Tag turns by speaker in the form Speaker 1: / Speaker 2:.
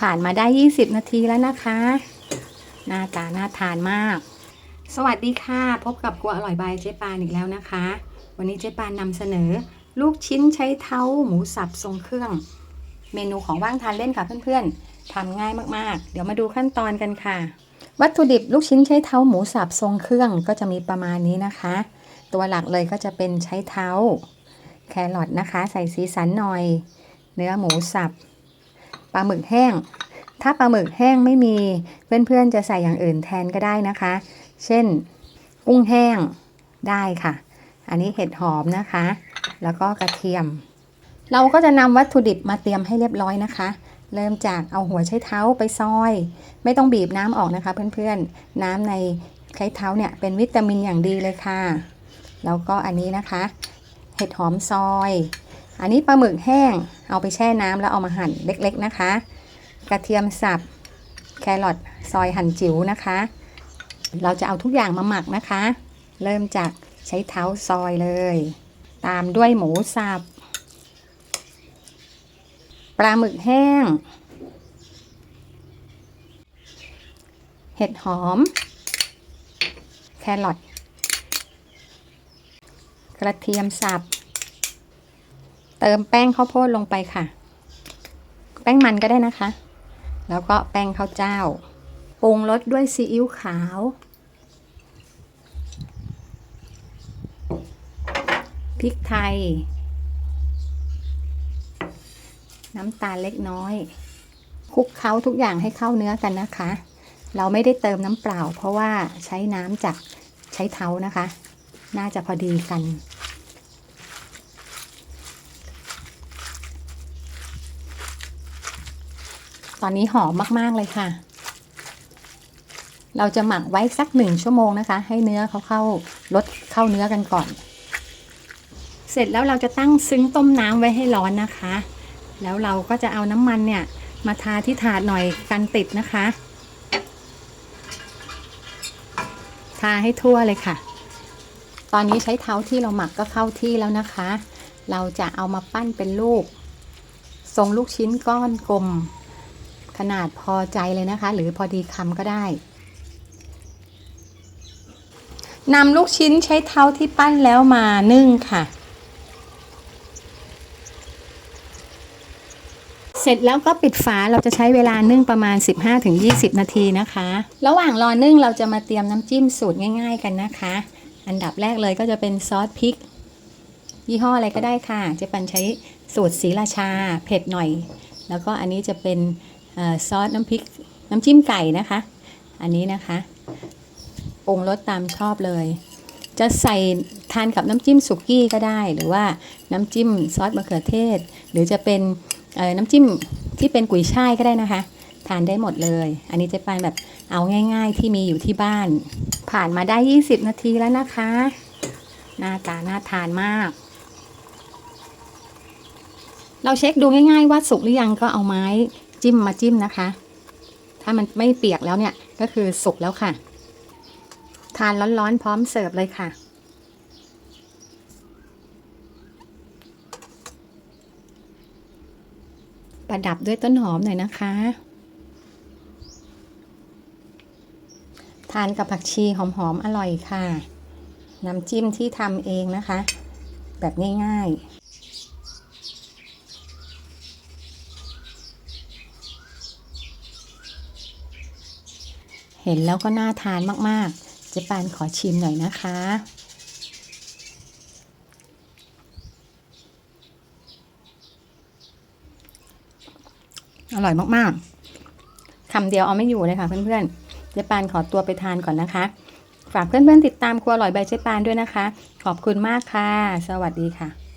Speaker 1: ผ่านมาได้ 20 นาทีแล้วนะคะ หน้าตาน่าทานมาก สวัสดีค่ะ พบกับครัวอร่อยบายเจ๊ปานอีกแล้วนะคะ วันนี้เจ๊ปานนำเสนอ ลูกชิ้นใช้เท้าหมูสับทรงเครื่อง เมนูของว่างทานเล่นค่ะเพื่อนๆทำง่ายมากๆ เดี๋ยวมาดูขั้นตอนกันค่ะ วัตถุดิบลูกชิ้นใช้เท้าหมูสับทรงเครื่องก็จะมีประมาณนี้นะคะ ตัวหลักเลยก็จะเป็นใช้เท้า แครอทนะคะ ใส่สีสันหน่อย เนื้อหมูสับ ปลาหมึกแห้ง ถ้าปลาหมึกแห้งไม่มีเพื่อนๆจะใส่อย่างอื่นแทนก็ได้นะคะ เช่น กุ้งแห้งได้ค่ะ อันนี้เห็ดหอมนะคะ แล้วก็กระเทียม เราก็จะนำวัตถุดิบมาเตรียมให้เรียบร้อยนะคะ เริ่มจากเอาหัวใช้เท้าไปซอย ไม่ต้องบีบน้ำออกนะคะ เพื่อนๆ น้ำในใช้เท้าเนี่ยเป็นวิตามินอย่างดีเลยค่ะ แล้วก็อันนี้นะคะ เห็ดหอมซอย อันนี้ปลาหมึกแห้ง เอาไปแช่น้ำแล้วเอามาหั่นเล็กๆนะคะ กระเทียมสับ แครอทซอยหั่นจิ๋วนะคะ เราจะเอาทุกอย่างมาหมักนะคะ เริ่มจากใช้เท้าซอยเลย ตามด้วยหมูสับ ปลาหมึกแห้ง เห็ดหอม แครอทกระเทียมสับ เติมแป้งข้าวโพดลงไปค่ะ แป้งมันก็ได้นะคะ แล้วก็แป้งข้าวเจ้า ปรุงรสด้วยซีอิ๊วขาว พริกไทย น้ำตาลเล็กน้อยคลุกเคล้าทุกอย่างให้เข้าเนื้อกันนะคะ เราไม่ได้เติมน้ำเปล่า เพราะว่าใช้น้ำจากใช้เท้านะคะ น่าจะพอดีกัน ตอนนี้หอมมากๆเลยค่ะ เราจะหมักไว้สักหนึ่งชั่วโมงนะคะ ให้เนื้อเขาเข้ารสเข้าเนื้อกันก่อน เสร็จแล้วเราจะตั้งซึ้งต้มน้ำไว้ให้ร้อนนะคะ แล้วเราก็จะเอาน้ำมันเนี่ยมาทาที่ถาดหน่อยกันติดนะคะ ทาให้ทั่วเลยค่ะ ตอนนี้ใช้เท้าที่เราหมักก็เข้าที่แล้วนะคะ เราจะเอามาปั้นเป็นลูก ทรงลูกชิ้นก้อนกลม ขนาดพอใจเลยนะคะ หรือพอดีคำก็ได้นำลูกชิ้นใช้เท้าที่ปั้นแล้วมานึ่งค่ะ เสร็จแล้วก็ปิดฝาเราจะใช้เวลานึ่งประมาณ 15-20 นาทีนะคะ ระหว่างรอนึ่งเราจะมาเตรียมน้ำจิ้มสูตรง่าย ๆ กันนะคะ อันดับแรกเลยก็จะเป็นซอสพริก ยี่ห้ออะไรก็ได้ค่ะเจะปันใช้สูตรสีราชา เผ็ดหน่อย แล้วก็อันนี้จะเป็น ซอสน้ำพริกน้ำจิ้มไก่นะคะ อันนี้นะคะปรุงรสตามชอบเลย จะใส่ทานกับน้ำจิ้มสุกี้ก็ได้ หรือว่าน้ำจิ้มซอสมะเขือเทศ หรือจะเป็นน้ำจิ้มที่เป็นกุยช่ายก็ได้นะคะ ทานได้หมดเลย อันนี้เจะปานแบบเอาง่าย ๆ ที่มีอยู่ที่บ้าน ผ่านมาได้ 20 นาทีแล้วนะคะ หน้าตาน่าทานมาก เราเช็คดูง่าย ๆ ว่าสุกหรือยังก็เอาไม้ จิ้มมาจิ้มนะคะ ถ้ามันไม่เปียกแล้วเนี่ยก็คือสุกแล้วค่ะ ทานร้อนๆพร้อมเสิร์ฟเลยค่ะ ประดับด้วยต้นหอมหน่อยนะคะ ทานกับผักชีหอมๆอร่อยค่ะ น้ำจิ้มที่ทำเองนะคะ แบบง่ายๆ เห็นแล้วก็น่าทานมากๆ เจ๊ปานขอชิมหน่อยนะคะ อร่อยมากๆคำเดียวเอาไม่อยู่เลยค่ะเพื่อนๆ เจ๊ปานขอตัวไปทานก่อนนะคะ ฝากเพื่อนๆติดตามครัวอร่อยใบเจ๊ปานด้วยนะคะ ขอบคุณมากค่ะ สวัสดีค่ะ